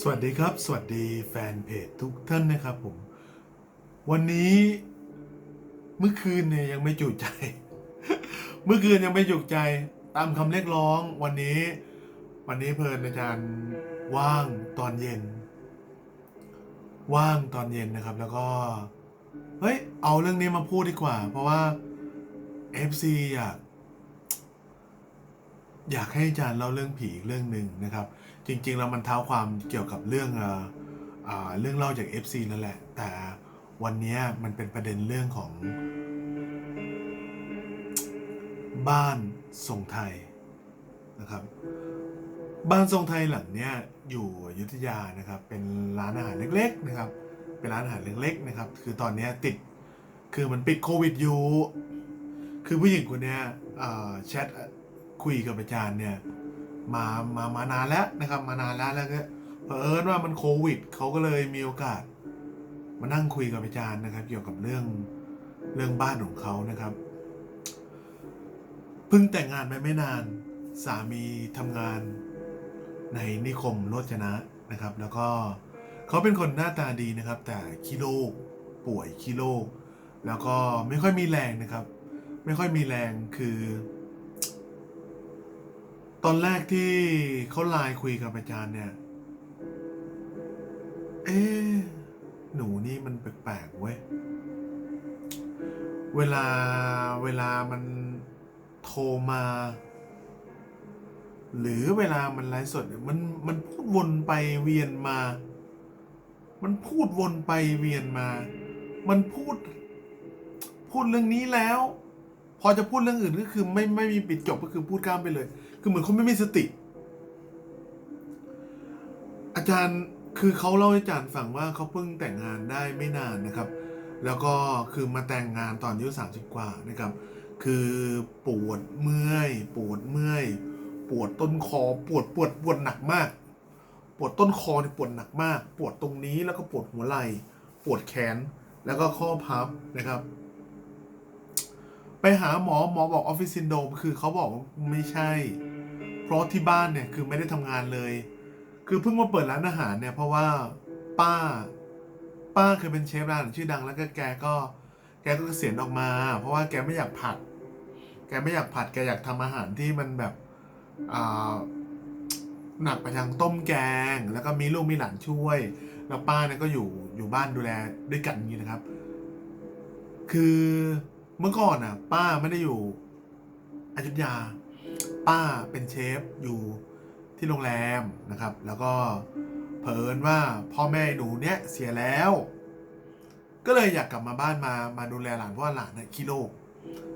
สวัสดีครับ สวัสดีแฟนเพจทุกท่านนะครับผม วันนี้เมื่อคืนเนี่ยยังไม่จุใจ เมื่อคืนยังไม่จุใจ ตามคำเรียกร้อง วันนี้ วันนี้เพลินอาจารย์ว่างตอนเย็น ว่างตอนเย็นนะครับ แล้วก็เฮ้ยเอาเรื่องนี้มาพูดดีกว่า เพราะว่า FC อยากอยากให้อาจารย์เล่าเรื่องผีอีกเรื่องหนึ่งนะครับ จริงๆแล้วมันเท้าความเกี่ยวกับเรื่องเรื่องเล่าจาก FC นั่นแหละ แต่วันนี้มันเป็นประเด็นเรื่องของ บ้านทรงไทยนะครับ บ้านทรงไทยหลังเนี้ยอยู่ยุธยานะครับ เป็นร้านอาหารเล็กๆนะครับ เป็นร้านอาหารเล็กๆนะครับ คือตอนนี้ติดคือมันปิดโควิดอยู่ คือผู้หญิงคนนี้แชทคุยกับอาจารย์เนี่ย มามามานานแล้วนะครับ มานานแล้วแล้วก็เผอิญว่ามันโควิดเขาก็เลยมีโอกาส มานั่งคุยกับอาจารย์นะครับ เกี่ยวกับเรื่องเรื่องบ้านของเขานะครับเพิ่งแต่งงานไปไม่นานสามีทำงานในนิคมโรจนะนะครับ แล้วก็เขาเป็นคนหน้าตาดีนะครับ แต่ขี้โรคป่วยขี้โรคแล้วก็ไม่ค่อยมีแรงนะครับ ไม่ค่อยมีแรงคือ ตอนแรกที่เขาไลน์คุยกับอาจารย์เนี่ย เอ๊หนูนี่มันแปลกๆเว้ย เวลาเวลามันโทรมา หรือเวลามันไลฟ์สดเนี่ยมันมันพูดวนไปเวียนมา มันพูดวนไปเวียนมา มันพูด พูดเรื่องนี้แล้ว พอจะพูดเรื่องอื่นก็คือไม่ไม่มีปิดจบก็คือพูดข้ามไปเลย คือเหมือนเขาไม่มีสติ อาจารย์คือเขาเล่าให้อาจารย์ฟังว่าเขาเพิ่งแต่งงานได้ไม่นานนะครับ แล้วก็คือมาแต่งงานตอนอายุสามสิบกว่านะครับ คือปวดเมื่อยปวดเมื่อยปวดต้นคอปวดปวดปวดหนักมาก ปวดต้นคอเนี่ยปวดหนักมาก ปวดตรงนี้แล้วก็ปวดหัวไหล่ปวดแขนแล้วก็ข้อพับนะครับ ไปหาหมอหมอบอกออฟฟิศซินโดมคือเขาบอกไม่ใช่ เพราะที่บ้านเนี่ยคือไม่ได้ทำงานเลย คือเพิ่งมาเปิดร้านอาหารเนี่ยเพราะว่าป้า ป้าเคยเป็นเชฟร้านชื่อดังแล้วก็แกก็แกก็เกษียณออกมา เพราะว่าแกไม่อยากผัด แกไม่อยากผัดแกอยากทำอาหารที่มันแบบอ่าหนักไปทางต้มแกง แล้วก็มีลูกมีหลานช่วย แล้วป้าเนี่ยก็อยู่อยู่บ้านดูแลด้วยกันนี้นะครับ คือเมื่อก่อนอะ ป้าไม่ได้อยู่อยุธยา ป้าเป็นเชฟอยู่ที่โรงแรมนะครับ แล้วก็เผอิญว่าพ่อแม่หนูเนี้ยเสียแล้ว ก็เลยอยากกลับมาบ้านมามาดูแลหลานเพราะว่าหลานเนี่ยขี้โรค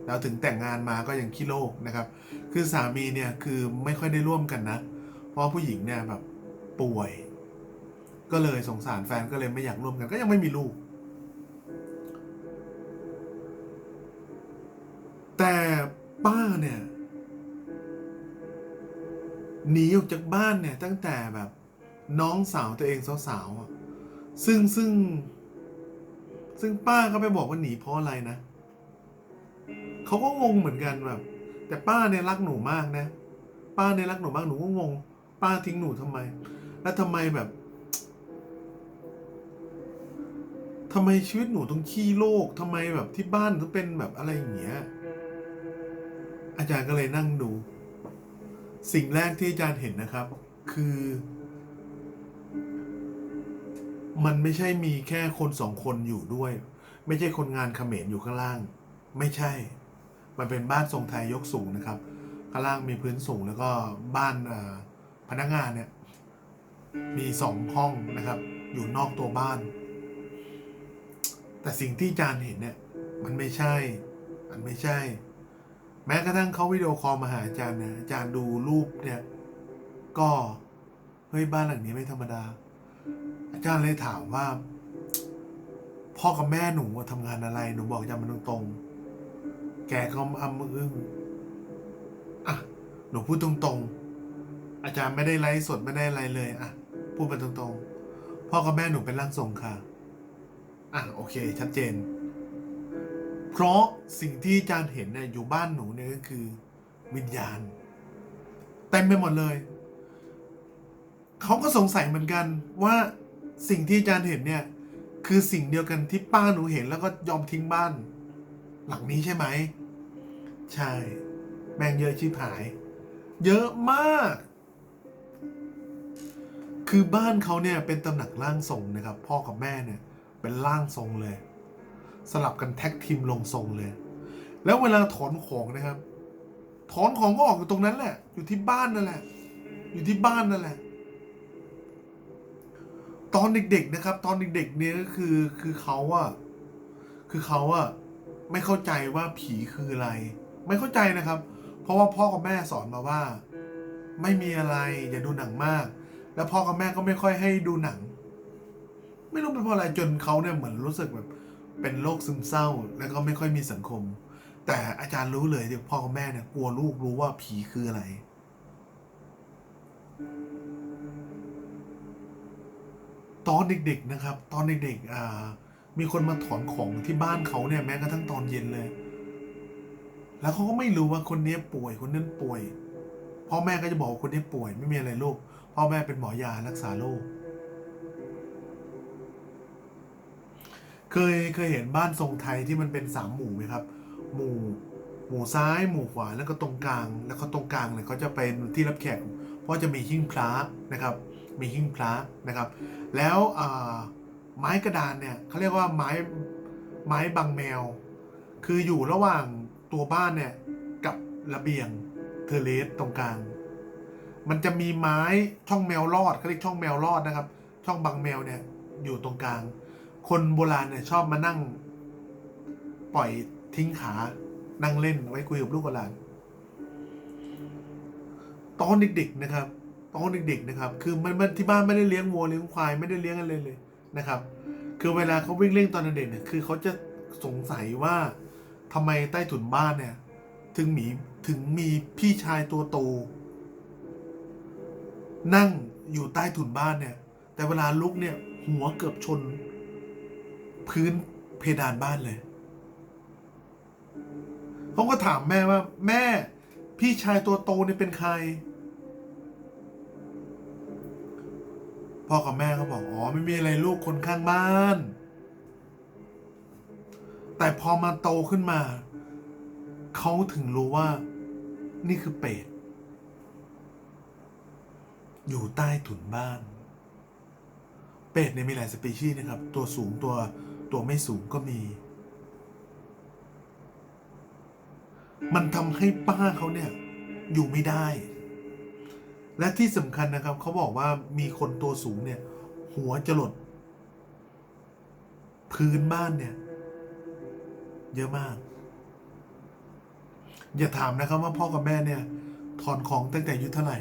แล้วถึงแต่งงานมาก็ยังขี้โรคนะครับ คือสามีเนี่ยคือไม่ค่อยได้ร่วมกันนะ เพราะผู้หญิงเนี่ยแบบป่วย ก็เลยสงสารแฟนก็เลยไม่อยากร่วมกันก็ยังไม่มีลูก แต่ป้าเนี่ย หนีออกจากบ้านเนี่ยตั้งแต่แบบน้องสาวตัวเองสาวๆอะซึ่งซึ่ง ซึ่งป้าก็ไปบอกว่าหนีเพราะอะไรนะเขาก็งงเหมือนกันแบบ แต่ป้าเนี่ยรักหนูมากนะ ป้าเนี่ยรักหนูมากหนูก็งง ป้าทิ้งหนูทำไม แล้วทำไมแบบทำไมชีวิตหนูต้องขี้โลกทำไมแบบที่บ้านต้องเป็นแบบอะไรอย่างเงี้ยอาจารย์ก็เลยนั่งดู สิ่งแรกที่อาจารย์เห็นนะครับ คือ มันไม่ใช่มีแค่คนสองคนอยู่ด้วย ไม่ใช่คนงานเขมรอยู่ข้างล่าง ไม่ใช่ มันเป็นบ้านทรงไทยยกสูงนะครับข้างล่างมีพื้นสูงแล้วก็บ้านพนักงานเนี่ย มีสองห้องนะครับ อยู่นอกตัวบ้าน แต่สิ่งที่อาจารย์เห็นเนี่ย มันไม่ใช่ มันไม่ใช่ แม้กระทั่งเขาวิดีโอคอลมาหาอาจารย์เนี่ยอาจารย์ดูรูปเนี่ย ก็เฮ้ยบ้านหลังนี้ไม่ธรรมดา อาจารย์เลยถามว่า พ่อกับแม่หนูทำงานอะไร หนูบอกอาจารย์มันตรงๆแกก็อ้ำอึ้งอะหนูพูดตรงๆ อาจารย์ไม่ได้ไลฟ์สดไม่ได้อะไรเลยอะพูดไปตรงๆ พ่อกับแม่หนูเป็นร่างทรงค่ะ อะโอเค ชัดเจน เพราะสิ่งที่อาจารย์เห็นเนี่ยอยู่บ้านหนูเนี่ยก็คือ วิญญาณเต็มไปหมดเลย เขาก็สงสัยเหมือนกันว่าสิ่งที่อาจารย์เห็นเนี่ย คือสิ่งเดียวกันที่ป้าหนูเห็นแล้วก็ยอมทิ้งบ้าน หลังนี้ใช่ไหม ใช่ แม่งเยอะชิบหาย เยอะมาก คือบ้านเขาเนี่ยเป็นตำหนักร่างทรงนะครับ พ่อกับแม่เนี่ย เป็นร่างทรงเลย สลับกันแท็กทีมลงทรงเลย แล้วเวลาถอนของนะครับ ถอนของก็ออกอยู่ตรงนั้นแหละ อยู่ที่บ้านนั่นแหละ อยู่ที่บ้านนั่นแหละ ตอนเด็กๆนะครับ ตอนเด็กๆเนี่ยก็คือคือเขาอะคือเขาอะไม่เข้าใจว่าผีคืออะไร ไม่เข้าใจนะครับ เพราะว่าพ่อกับแม่สอนมาว่า ไม่มีอะไรอย่าดูหนังมาก แล้วพ่อกับแม่ก็ไม่ค่อยให้ดูหนัง ไม่รู้เป็นเพราะอะไรจนเขาเนี่ยเหมือนรู้สึกแบบ เป็นโรคซึมเศร้า แล้วก็ไม่ค่อยมีสังคม แต่อาจารย์รู้เลยที่พ่อกับแม่เนี่ยกลัวลูกรู้ว่าผีคืออะไร ตอนเด็กๆนะครับ ตอนเด็กๆมีคนมาถอนของที่บ้านเขาเนี่ยแม้กระทั่งตอนเย็นเลย แล้วเขาก็ไม่รู้ว่าคนนี้ป่วยคนนั้นป่วยพ่อแม่ก็จะบอกว่าคนนี้ป่วยไม่มีอะไรลูกพ่อแม่เป็นหมอยารักษาโรค เคยเคยเห็นบ้านทรงไทยที่มันเป็นสามหมู่ไหมครับ หมู่หมู่ซ้ายหมู่ขวาแล้วก็ตรงกลาง แล้วก็ตรงกลางเนี่ยเขาจะเป็นที่รับแขกเพราะจะมีหิ้งพระนะครับ มีหิ้งพระนะครับ แล้วไม้กระดานเนี่ยเขาเรียกว่าไม้ไม้บังแมว คืออยู่ระหว่างตัวบ้านเนี่ยกับระเบียงเทเลสตรงกลาง มันจะมีไม้ช่องแมวรอดเขาเรียกช่องแมวรอดนะครับ ช่องบังแมวเนี่ยอยู่ตรงกลาง คนโบราณเนี่ยชอบมานั่ง ปล่อยทิ้งขา นั่งเล่นไว้คุยกับลูกกับหลาน ตอนเด็กๆนะครับตอนเด็กๆนะครับ คือมันที่บ้านไม่ได้เลี้ยงวัวเลี้ยงควายไม่ได้เลี้ยงอะไรเลยนะครับ คือเวลาเขาวิ่งเล่นตอนเด็กเนี่ยคือเขาจะสงสัยว่าทำไมใต้ถุนบ้านเนี่ย ถึงมีถึงมีพี่ชายตัวโตนั่งอยู่ใต้ถุนบ้านเนี่ย แต่เวลาลุกเนี่ย หัวเกือบชน พื้นเพดานบ้านเลยเขาก็ถามแม่ว่า แม่พี่ชายตัวโตเนี่ยเป็นใคร พ่อกับแม่ก็บอกอ๋อไม่มีอะไรลูกคนข้างบ้าน แต่พอมาโตขึ้นมา เขาถึงรู้ว่า นี่คือเป็ดอยู่ใต้ถุนบ้าน เป็ดเนี่ยมีหลายสปีชีส์นะครับ ตัวสูงตัว ตัวไม่สูงก็มี มันทำให้ป้าเขาเนี่ย อยู่ไม่ได้ และที่สำคัญนะครับ เขาบอกว่ามีคนตัวสูงเนี่ย หัวจะหลด พื้นบ้านเนี่ย เยอะมาก อย่าถามนะครับว่าพ่อกับแม่เนี่ย ถอนของตั้งแต่อายุเท่าไหร่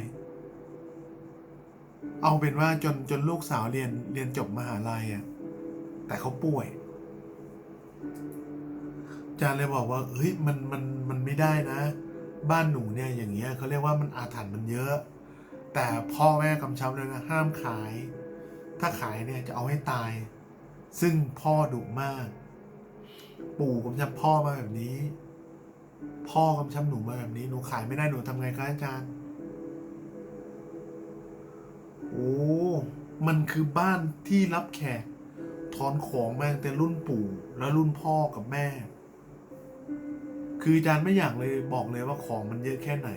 เอาเป็นว่าจนจนลูกสาวเรียนเรียนจบมหาลัยอะ่ะ แต่เขาป่วยอาจารย์เลยบอกว่าเฮ้ยมันมันมันไม่ได้นะ บ้านหนูเนี่ยอย่างเงี้ยเขาเรียกว่ามันอาถรรพ์มันเยอะ แต่พ่อแม่กำชับเลยนะห้ามขาย ถ้าขายเนี่ยจะเอาให้ตาย ซึ่งพ่อดุมาก ปู่กำชับพ่อมาแบบนี้ พ่อกำชับหนูมาแบบนี้หนูขายไม่ได้หนูทำไงคะอาจารย์โอ้มันคือบ้านที่รับแขก ถอนของแมาตั้งแต่รุ่นปู่แล้วรุ่นพ่อกับแม่ คืออาจารย์ไม่อยากเลยบอกเลยว่าของมันเยอะแค่ไหน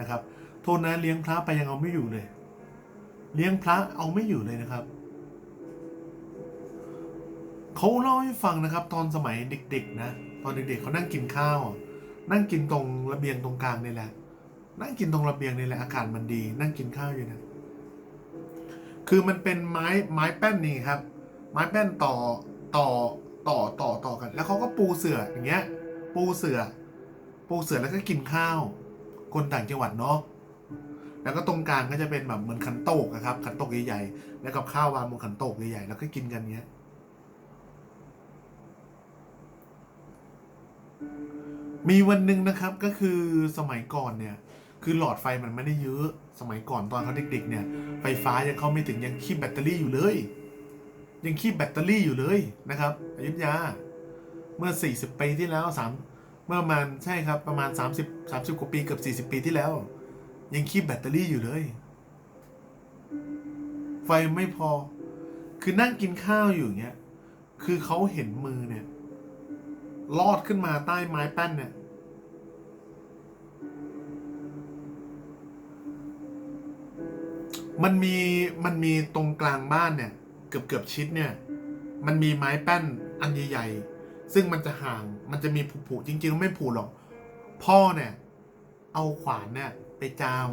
นะครับ โทษนะเลี้ยงพระไปยังเอาไม่อยู่เลย เลี้ยงพระเอาไม่อยู่เลยนะครับเขาเล่าให้ฟังนะครับ ตอนสมัยเด็ก ๆ นะ ตอนเด็กๆเขานั่งกินข้าว นั่งกินตรงระเบียงตรงกลางนี่แหละ นั่งกินตรงระเบียงนี่แหละอากาศมันดี นั่งกินข้าวอยู่นะคือมันเป็นไม้ไม้แป้นนี่ครับ ไม้แป้นต่อต่อต่อต่อต่อกัน แล้วเขาก็ปูเสืออย่างเงี้ย ปูเสือ ปูเสือแล้วก็กินข้าว คนต่างจังหวัดเนาะแล้วก็ตรงกลางก็จะเป็นแบบเหมือนขันโตกนะครับขันโตกใหญ่ๆแล้วกับข้าววางบนขันโตกใหญ่ๆแล้วก็กินกันเงี้ยมีวันหนึ่งนะครับก็คือสมัยก่อนเนี่ย คือหลอดไฟมันไม่ได้เยอะ สมัยก่อนตอนเขาเด็กๆเนี่ย ไฟฟ้ายังเข้าไม่ถึงยังคีบแบตเตอรี่อยู่เลย ยังคีบแบตเตอรี่อยู่เลยนะครับอยุธยาเมื่อ 40 ปีที่แล้วสามเมื่อประมาณใช่ครับประมาณ 30 30กว่าปีเกือบ40 ปีที่แล้ว ยังคีบแบตเตอรี่อยู่เลย ไฟไม่พอ คือนั่งกินข้าวอยู่เงี้ยคือเขาเห็นมือเนี่ยลอดขึ้นมาใต้ไม้แป้นเนี่ยมันมีมันมีตรงกลางบ้านเนี่ย เกือบเกือบชิดเนี่ย มันมีไม้แป้นอันใหญ่ๆ ซึ่งมันจะห่าง มันจะมีผุๆจริง ๆ ไม่ผุหรอก พ่อเนี่ย เอาขวานเนี่ยไปจาม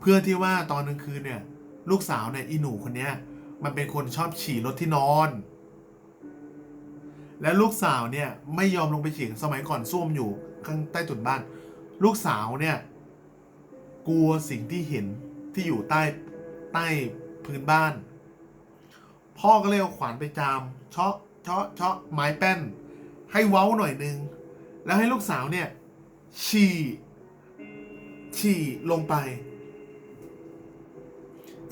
เพื่อที่ว่าตอนกลางคืนเนี่ย ลูกสาวเนี่ยอีหนูคนเนี้ย มันเป็นคนชอบฉี่รถที่นอน และลูกสาวเนี่ยไม่ยอมลงไปฉี่สมัยก่อนส้วมอยู่ข้างใต้ถุนบ้าน ลูกสาวเนี่ย กลัวสิ่งที่เห็นที่อยู่ใต้ใต้พื้นบ้าน พ่อก็เลยเอาขวานไปจามเชาะเชาะเชาะไม้แป้น ให้เว้าหน่อยนึง แล้วให้ลูกสาวเนี่ย ฉี่ ฉี่ลงไป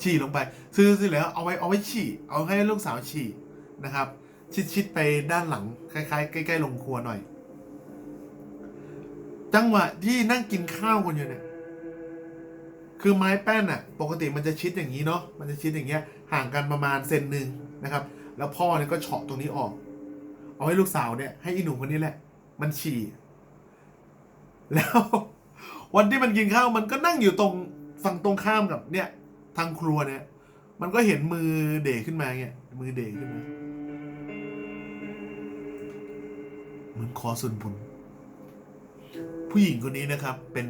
ฉี่ลงไป ซื้อซื้อแล้วเอาไว้เอาไว้ฉี่ เอาให้ลูกสาวฉี่นะครับ ชิดชิดไปด้านหลังคล้ายๆใกล้ๆลงครัวหน่อย จังหวะที่นั่งกินข้าวกันอยู่เนี่ยคือไม้แป้นอะปกติมันจะชิดอย่างนี้เนาะมันจะชิดอย่างเงี้ย ห่างกันประมาณเซนหนึ่งนะครับ แล้วพ่อเนี่ยก็เฉาะตรงนี้ออก เอาให้ลูกสาวเนี่ยให้อีหนุ่มคนนี้แหละ มันฉี่ แล้ว วันที่มันกินข้าวมันก็นั่งอยู่ตรงฝั่งตรงข้ามกับเนี่ย ทางครัวเนี่ย มันก็เห็นมือเดะขึ้นมาเงี้ยมือเดะขึ้นมาเหมือนขอส่วนบุญผู้หญิงคนนี้นะครับเป็น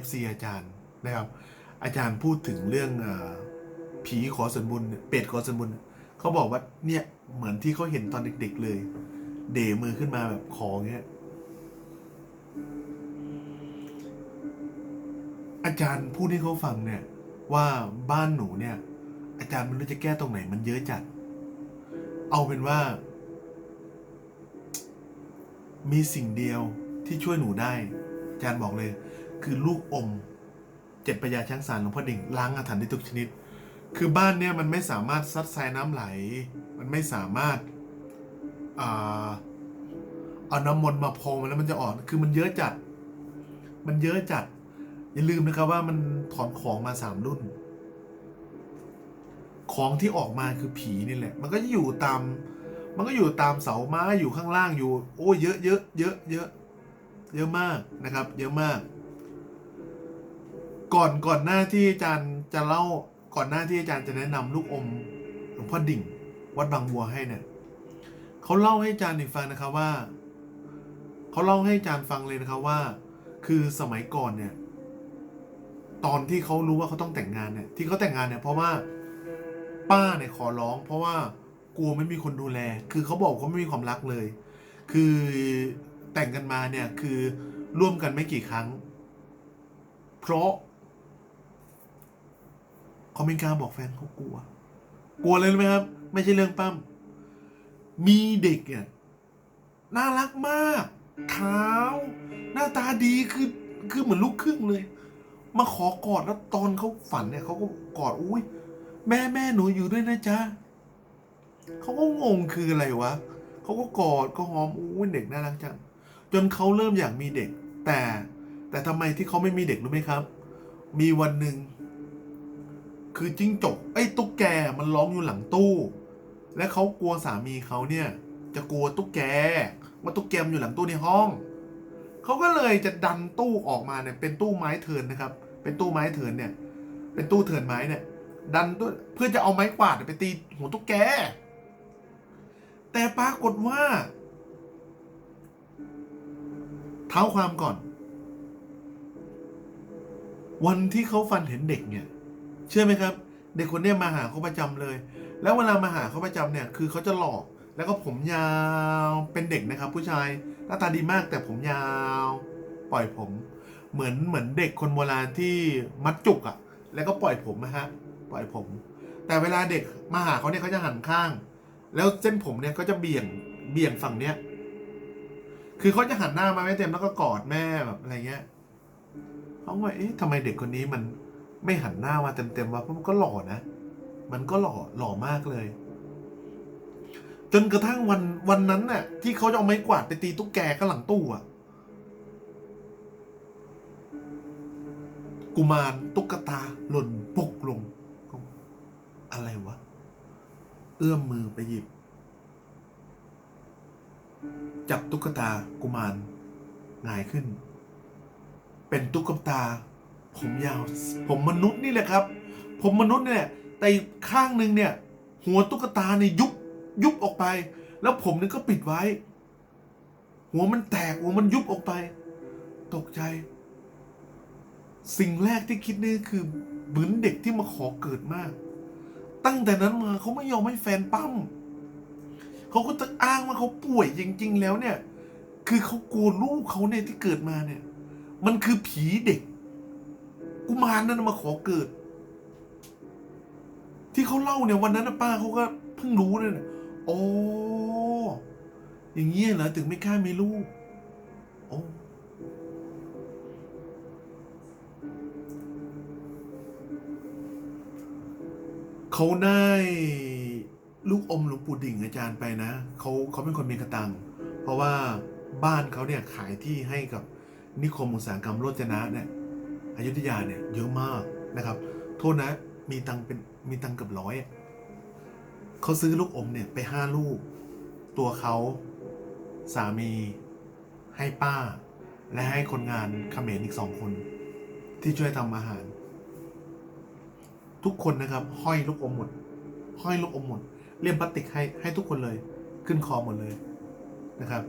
FC อาจารย์นะครับ อาจารย์พูดถึงเรื่องอ ผีขอส่วนบุญเนี่ยเป็ดขอส่วนบุญเขาบอกว่าเนี่ยเหมือนที่เขาเห็นตอนเด็ก ๆ เลย เดมือขึ้นมาแบบขอเงี้ยอาจารย์พูดให้เขาฟังเนี่ยว่าบ้านหนูเนี่ย อาจารย์ไม่รู้จะแก้ตรงไหนมันเยอะจัด เอาเป็นว่า มีสิ่งเดียวที่ช่วยหนูได้ อาจารย์บอกเลย คือลูกอมเจ็ดปยาช้างสารหลวงพ่อดิ่งล้างอาถรรพ์ได้ทุกชนิด คือบ้านเนี่ยมันไม่สามารถซัดทรายน้ำไหล มันไม่สามารถอ่าเอาน้ำมนต์มาพรมมันแล้วมันจะออก คือมันเยอะจัด มันเยอะจัด อย่าลืมนะครับว่ามันถอนของมาสามรุ่น ของที่ออกมาคือผีนี่แหละ มันก็จะอยู่ตาม มันก็อยู่ตามเสาไม้อยู่ข้างล่างอยู่ โอ้ยเยอะเยอะเยอะเยอะเยอะมากนะครับ เยอะมาก ก่อนก่อนหน้าที่อาจารย์จะเล่า ก่อนหน้าที่อาจารย์จะแนะนำลูกอมหลวงพ่อดิ่ง วัดบางบัวให้เนี่ยเขาเล่าให้อาจารย์ฟังนะครับว่าเขาเล่าให้อาจารย์ฟังเลยนะครับว่า คือสมัยก่อนเนี่ย ตอนที่เขารู้ว่าเขาต้องแต่งงานเนี่ย ที่เขาแต่งงานเนี่ยเพราะว่าป้าเนี่ยขอร้อง เพราะว่ากลัวไม่มีคนดูแล คือเขาบอกเขาไม่มีความรักเลย คือแต่งกันมาเนี่ยคือร่วมกันไม่กี่ครั้ง เพราะ เขาไม่กล้าบอกแฟนเขากลัว กลัวเลยรู้ไหมครับ ไม่ใช่เรื่องปั้มมีเด็กเนี่ยน่ารักมากขาวหน้าตาดีคือคือเหมือนลูกครึ่งเลย มาขอกอดแล้วตอนเขาฝันเนี่ยเขาก็กอดอุ้ยแม่แม่หนูอยู่ด้วยนะจ๊ะเขาก็งงคืออะไรวะเขาก็กอดก็หอมอุ้ยเด็กน่ารักจังจนเขาเริ่มอยากมีเด็ก แต่แต่ทำไมที่เขาไม่มีเด็กรู้ไหมครับ มีวันหนึ่ง คือจิ้งจกไอ้ตุ๊กแกมันร้องอยู่หลังตู้ และเขากลัวสามีเขาเนี่ย จะกลัวตุ๊กแก ว่าตุ๊กแกมันอยู่หลังตู้ในห้อง เขาก็เลยจะดันตู้ออกมาเนี่ยเป็นตู้ไม้เทินนะครับ เป็นตู้ไม้เทินเนี่ย เป็นตู้เทินไม้เนี่ย ดันตู้เพื่อจะเอาไม้กวาดไปตีหัวตุ๊กแก แต่ปรากฏว่า เท้าความก่อน วันที่เขาฟันเห็นเด็กเนี่ย เชื่อไหมครับ เด็กคนนี้มาหาเขาประจำเลย แล้วเวลามาหาเขาประจำเนี่ย คือเขาจะหลอก แล้วก็ผมยาวเป็นเด็กนะครับ ผู้ชายหน้าตาดีมากแต่ผมยาว ปล่อยผม เหมือนเหมือนเด็กคนโบราณที่มัดจุกอะ่ะ แล้วก็ปล่อยผมนะฮะปล่อยผม แต่เวลาเด็กมาหาเขาเนี่ยเขาจะหันข้าง แล้วเส้นผมเนี่ยก็จะเบี่ยงเบี่ยงฝั่งเนี้ยคือเขาจะหันหน้ามาไม่เต็มแล้วก็กอดแม่แบบอะไรเงี้ยเขาว่าเอ๊ะทำไมเด็กคนนี้มัน ไม่หันหน้ามาเต็มๆวะเพราะมันก็หล่อนะ มันก็หล่อหล่อมากเลย จนกระทั่งวันวันนั้นน่ะ ที่เขาจะเอาไม้กวาดไปตีตุ๊กแกข้างหลังตู้อะกุมารตุ๊กตาหล่นปุกลง อะไรวะ เอื้อมมือไปหยิบ จับตุ๊กตากุมารหงายขึ้น เป็นตุ๊กตา ผมยาว ผมมนุษย์นี่แหละครับ ผมมนุษย์เนี่ยแต่ข้างหนึ่งเนี่ย หัวตุ๊กตาเนี่ยยุบยุบออกไป แล้วผมเนี่ยก็ปิดไว้ หัวมันแตกหัวมันยุบออกไป ตกใจ สิ่งแรกที่คิดนี่คือเหมือนเด็กที่มาขอเกิดมาก ตั้งแต่นั้นมาเขาไม่ยอมให้แฟนปั้มเขาก็จะอ้างว่าเขาป่วยจริง ๆ แล้วเนี่ย คือเขากลัวลูกเขาเนี่ยที่เกิดมาเนี่ย มันคือผีเด็ก กุมารนั่นมาขอเกิด ที่เขาเล่าเนี่ยวันนั้นนะป้าเขาก็เพิ่งรู้เนี่ยนะโอ้อย่างเงี้ยเหรอถึงไม่กล้ามีลูกโอ้เขาได้ลูกอมหลวงปู่ดิ่งอาจารย์ไปนะเขาเขาเป็นคนมีกระตัง เพราะว่าบ้านเขาเนี่ยขายที่ให้กับนิคมอุตสาหกรรมโรจนะเนี่ย อยุธยาเนี่ยเยอะมากนะครับ โทษนะมีตังเป็นมีตังเกือบร้อยเขาซื้อลูกอมเนี่ยไปห้าลูก ตัวเขาสามีให้ป้า และให้คนงานเขมรอีกสองคน ที่ช่วยทำอาหาร ทุกคนนะครับ ห้อยลูกอมหมด ห้อยลูกอมหมดเลี่ยมพลาสติกให้ให้ทุกคนเลย ขึ้นคอหมดเลยนะครับ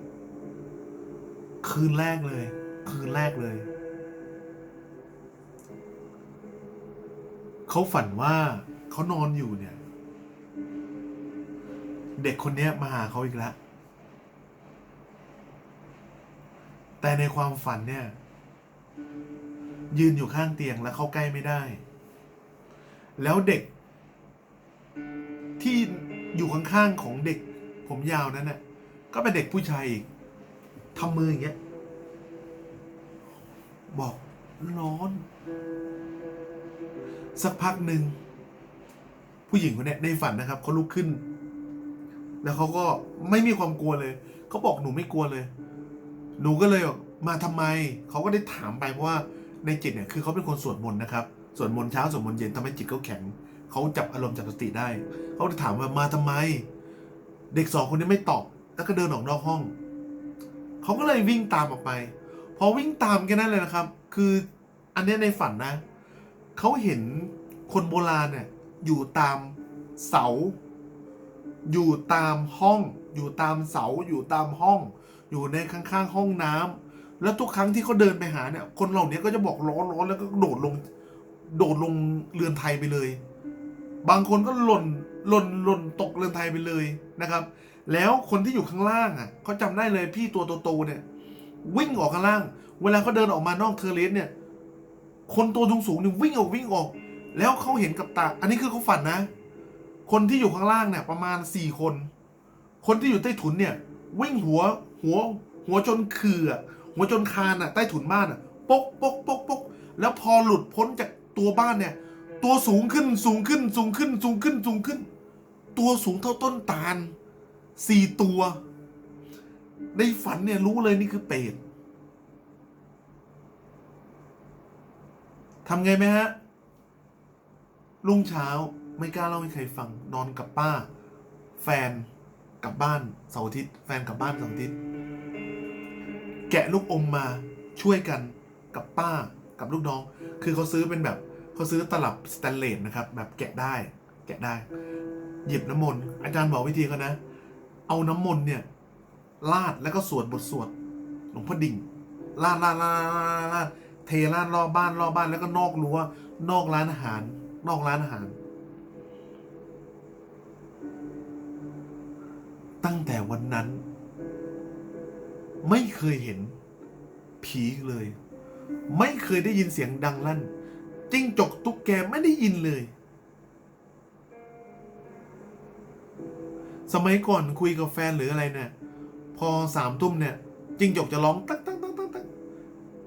คืนแรกเลย คืนแรกเลย เขาฝันว่าเขานอนอยู่เนี่ย เด็กคนนี้มาหาเขาอีกแล้วแต่ในความฝันเนี่ย ยืนอยู่ข้างเตียงแล้วเข้าใกล้ไม่ได้ แล้วเด็ก ที่อยู่ข้างๆของเด็ก ผมยาวนั้นน่ะก็เป็นเด็กผู้ชายอีกทำมืออย่างเงี้ย บอกร้อน สักพักหนึ่งผู้หญิงคนนี้ในฝันนะครับเขาลุกขึ้น แล้วเขาก็ไม่มีความกลัวเลยเขาบอกหนูไม่กลัวเลย หนูก็เลยบอกมาทำไมเขาก็ได้ถามไปเพราะว่าในจิตเนี่ยคือเขาเป็นคนสวดมนต์นะครับสวดมนต์เช้าสวดมนต์เย็นทำให้จิตเขาแข็งเขาจับอารมณ์จับสติได้เขาจะถามว่ามาทำไม เด็กสองคนนี้ไม่ตอบ แล้วก็เดินออกนอกห้องเขาก็เลยวิ่งตามออกไป พอวิ่งตามแค่นั้นเลยนะครับ คืออันเนี้ยในฝันนะ เขาเห็นคนโบราณเนี่ยอยู่ตามเสา อยู่ตามห้อง อยู่ตามเสาอยู่ตามห้อง อยู่ในข้างๆห้องน้ำแล้วทุกครั้งที่เขาเดินไปหาเนี่ย คนเหล่านี้ก็จะบอกร้อนร้อนแล้วก็โดดลง โดดลงเรือนไทยไปเลย บางคนก็หล่นหล่นหล่นตกเรือนไทยไปเลยนะครับ แล้วคนที่อยู่ข้างล่างอะเขาจำได้เลยพี่ตัวโตๆเนี่ย วิ่งออกข้างล่าง เวลาเขาเดินออกมานอกเทอร์เลสเนี่ย คนตัวสูงๆเนี่ยวิ่งออกวิ่งออก แล้วเขาเห็นกับตา อันนี้คือเขาฝันนะ คนที่อยู่ข้างล่างเนี่ยประมาณสี่คน คนที่อยู่ใต้ถุนเนี่ย วิ่งหัวหัว หัวจนคืออหัวจนคานอะใต้ถุนบ้านอะปกปกปกปกแล้วพอหลุดพ้นจากตัวบ้านเนี่ย ตัวสูงขึ้นสูงขึ้นสูงขึ้นสูงขึ้นสูงขึ้น ตัวสูงเท่าต้นตาลสี่ตัว ในฝันเนี่ยรู้เลยนี่คือเปรต ทำไงไหมฮะรุ่งเช้าไม่กล้าเล่าให้ใครฟังนอนกับป้า แฟนกลับบ้านเสาร์อาทิตย์แฟนกลับบ้านเสาร์อาทิตย์แกะลูกอมมาช่วยกันกับป้ากับลูกน้อง คือเขาซื้อเป็นแบบเขาซื้อตลับสแตนเลสนะครับ แบบแกะได้ แกะได้ หยิบน้ำมนต์อาจารย์บอกวิธีเขานะ เอาน้ำมนต์เนี่ยลาดแล้วก็สวดบทสวดหลวงพ่อดิ่งลาดลาดลาดลาดลาด เทลาดรอบบ้านรอบบ้านแล้วก็นอกรั้วนอกร้านอาหาร นอกร้านอาหาร ตั้งแต่วันนั้น ไม่เคยเห็น ผีเลย ไม่เคยได้ยินเสียงดังลั่นจิ้งจกตุ๊กแกไม่ได้ยินเลย สมัยก่อนคุยกับแฟนหรืออะไรเนี่ย พอสามทุ่มเนี่ยจิ้งจกจะร้องตักตักตักตักตัก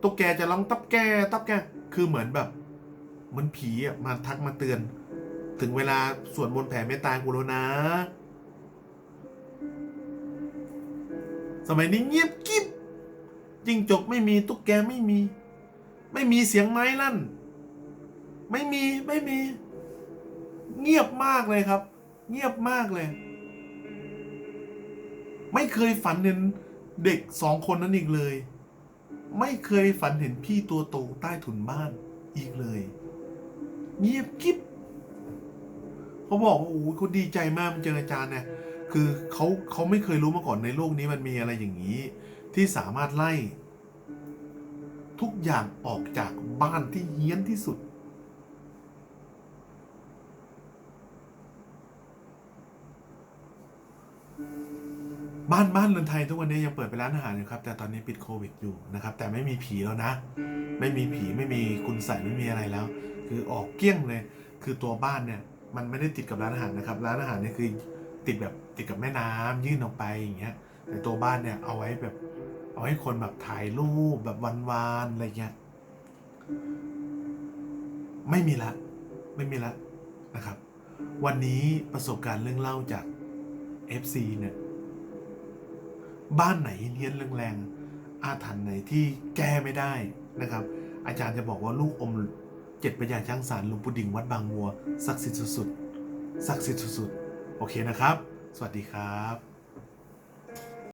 ตุ๊กแกจะร้องตับแกตับแก คือเหมือนแบบเหมือนผีอะมาทักมาเตือน ถึงเวลาสวดมนต์แผ่เมตตากูแล้วนะ สมัยนี้เงียบกิ๊บจิ้งจกไม่มีตุ๊กแกไม่มี ไม่มีเสียงไม้ลั่น ไม่มีไม่มี เงียบมากเลยครับ เงียบมากเลย ไม่เคยฝันเห็นเด็กสองคนนั้นอีกเลย ไม่เคยฝันเห็นพี่ตัวโตใต้ถุนบ้านอีกเลย เงียบกิ๊บเขาบอกว่าโอ้โหเขาดีใจมากมันเจออาจารย์เนี่ยคือเขาเขาไม่เคยรู้มาก่อนในโลกนี้มันมีอะไรอย่างนี้ ที่สามารถไล่ ทุกอย่างออกจากบ้านที่เฮี้ยนที่สุด บ้านบ้านเรือนไทยทุกวันนี้ยังเปิดเป็นร้านอาหารอยู่ครับ แต่ตอนนี้ปิดโควิดอยู่นะครับ แต่ไม่มีผีแล้วนะ ไม่มีผีไม่มีคุณใส่ไม่มีอะไรแล้ว คือออกเกลี้ยงเลย คือตัวบ้านเนี่ย มันไม่ได้ติดกับร้านอาหารนะครับ ร้านอาหารเนี่ยคือติดแบบติดกับแม่น้ำยื่นออกไปอย่างเงี้ย แต่ตัวบ้านเนี่ยเอาไว้แบบ เอาให้คนแบบถ่ายรูปแบบวันๆอะไรเงี้ยไม่มีละ ไม่มีละนะครับ วันนี้ประสบการณ์เรื่องเล่าจาก FC เนี่ย บ้านไหนเฮี้ยนแรงๆอาถรรพ์ไหนที่แก้ไม่ได้นะครับ อาจารย์จะบอกว่าลูกอมเจ็ดปัญญาช่างสารหลุงปู่ดิ่งวัดบางวัวศักดิ์สิทธิ์สุดๆศักดิ์สิทธิ์สุดๆโอเคนะครับ สวัสดีครับ